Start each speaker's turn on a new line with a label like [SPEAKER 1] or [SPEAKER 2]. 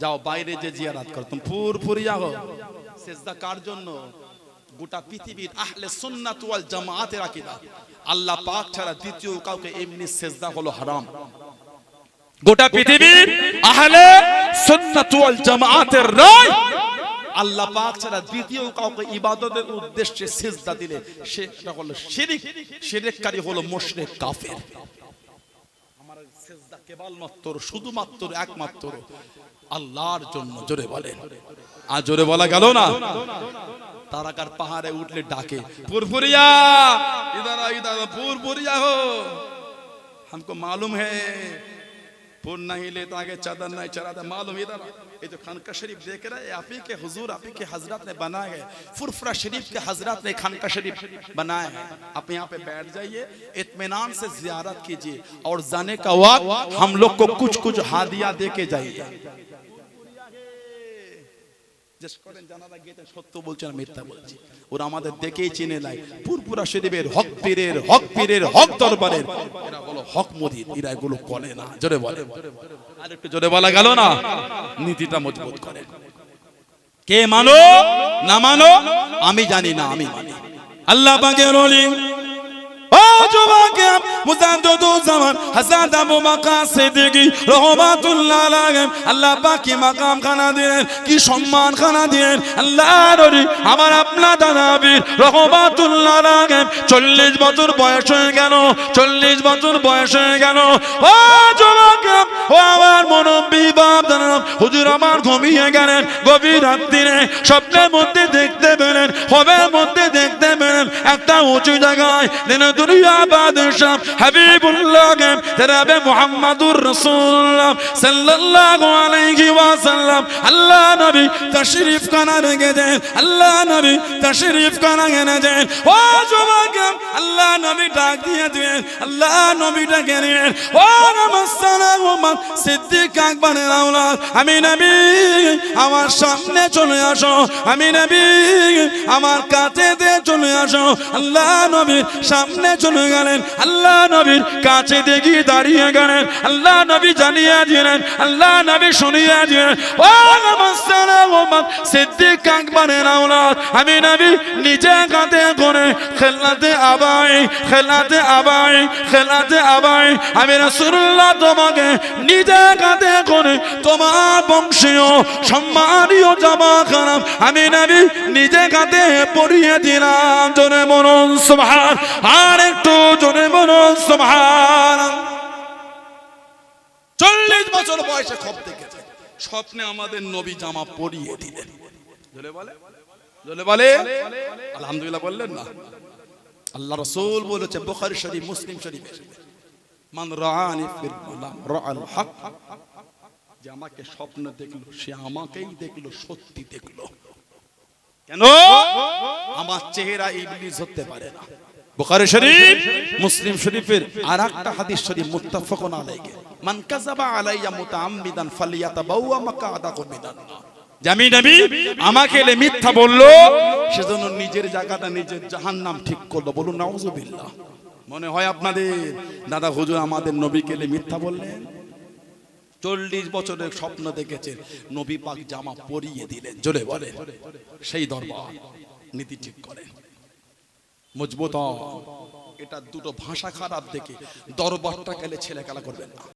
[SPEAKER 1] যাও বাইরে যে জিয়ারাত করো তুমি ফুরফুরিয়া হো সিজদা কার জন্য? গোটা পৃথিবীর আহলে সুন্নাত ওয়াল জামাআতের আকীদা। আল্লাহ পাক ছাড়া দ্বিতীয় কাউকে এমনি সিজদা হলো হারাম। গোটা পৃথিবীর আহলে সুন্নাত ওয়াল জামাআতের রায়। আল্লাহ পাক ছাড়া দ্বিতীয় কাউকে ইবাদতের উদ্দেশ্যে সেজদা দিলে সেটা হলো শিরিক। শিরিককারী হলো মুশরিক কাফের। আমার সিজদা কেবলমাত্র শুধুমাত্র একমাত্র আল্লাহর জন্য জোরে বলেন আর জোরে বলা গেল না ताराकार पहाड़े उठले डाके पुरपुरिया इधर आ इधर आ, पुरपुरिया हो हमको मालूम है पुर नहीं लेता, आगे चादर नहीं चढ़ाता। मालूम इधर ये जो खानका शरीफ देख रहे हैं आप ही के हुजूर, आप ही के हज़रत ने बनाए गए फुरफुरा शरीफ के हज़रत ने खानका शरीफ बनाए हैं। आप यहाँ पे बैठ जाइए इतमान से जियारत कीजिए और जाने का वक्त हम लोग को कुछ कुछ हादिया दे के जाइए। জিজ্ঞেস করেন জানারা গেতে সত্য বলছে না মিথ্যা বলছে। ওরা আমাদের দেখেই চিনে নাই। পুরপুরা শরীফের হক পীরের হক পীরের হক দরবারের। এরা বলো হক মদির এরা এগুলো বলে না। জোরে বলে। আর একটু জোরে বলা গেল না? নীতিটা মজবুত করে। কে মানো? না মানো? আমি জানি না আমি মানি। আল্লাহ ও যুবকে মুজাদ্দিদু জামান হযরত আবু বকর সিদ্দিকী রাহমাতুল্লাহ আলাইহি আল্লাহ পাক মাকাম খানা দিলেন, কি সম্মান খানা দিলেন? আল্লাহর ওলি আমার আপনার দানাবি রাহমাতুল্লাহ আলাইহি 40 বছর বয়স হয়ে গেল 40 বছর বয়স হয়ে গেল। ও আমার মনব্বী বাপ জানাম হুজুর আমার ঘুমিয়ে গেলেন, গভীর রাত্রিরে স্বপ্নের মধ্যে দেখতে পেলেন, হবের মধ্যে দেখতে একটা উঁচু জায়গায় দিন দুনিয়া বাদশাহ হাবিবুল্লাহ জনাবে মুহাম্মাদুর রাসূলুল্লাহ সাল্লাল্লাহু আলাইহি ওয়াসাল্লাম। আল্লাহ নবী তাশরীফ খানা রেখে আল্লাহ নবী তাশরীফ খানা এনে ও যুবক, আল্লাহ নবী ডাক দিয়ে দিলেন আল্লাহ নবী ডাকে নিলেন ও নমস্সালাম সিদ্দিক আকবরের আওলাদ, আমি নবী, আমার সামনে চলে আসো, আমি নবী, আমার কাছে দিয়ে চলে আসো। আল্লাহ নবীর সামনে চলে গেলেন, আল্লাহ নবীর কাছে দেখি দাঁড়িয়ে গেলেন, আল্লাহ নবী জানিয়ে দিলেন, আল্লাহ নবী শুনিয়ে দিলেন আমি নবী নিজে কাঁধে করে খেলাতে আবাই খেলাতে আবাই খেলাতে আবাই, আমি রাসূলুল্লাহ তোমাকে নিজে কাঁধে করে তোমার বংশীয় সম্মানীয় জামা খারাপ আমি নবী নিজে কাঁধে পরিয়ে দিলাম, জোরে মনন, সুবহান, আর একটু জোরে মনন, সুবহান। চল্লিশ বছর বয়সে খপ দেখেছে। স্বপ্নে আমাদের নবী জামা পরিয়ে দিলেন। আলহামদুলিল্লাহ বললেন না। আল্লাহ রসুল বলেছে, বুখারী শরীফ, মুসলিম শরীফ মান রাআনি ফিল মানাম রাআল হক। যে আমাকে স্বপ্ন দেখল, সে আমাকেই দেখল, সত্যি দেখল। কেন? আমার চেহারা ইবলিস হতে পারে না। বুখারী শরীফ, মুসলিম শরীফের আরেকটা হাদিস শরীফ মুত্তাফাকুন আলাইহি। মান কাযাবা আলাইয়া মুতাআম্মিদান ফালিয়াতাবাওয়া মাকাদাহু মিনান জামি নবী আমাকে এলে মিথ্যা বলল, সেজন্য নিজের জায়গাটা নিজের জাহান্নাম ঠিক করল। বলুন, নাউজুবিল্লাহ। মনে হয় আপনাদের দাদা হুজুর আমাদের নবীকে এলে মিথ্যা বললেন? চল্লিশ বছরের স্বপ্ন দেখেছেন। নবী পাক জামা পরিয়ে দিলেন। জোরে বলে সেই দরবার, নীতি ঠিক করেন। মজবুত। এটা দুটো ভাষা খারাপ দেখে দরবারটা গেলে ছেলে খেলা করবেন না।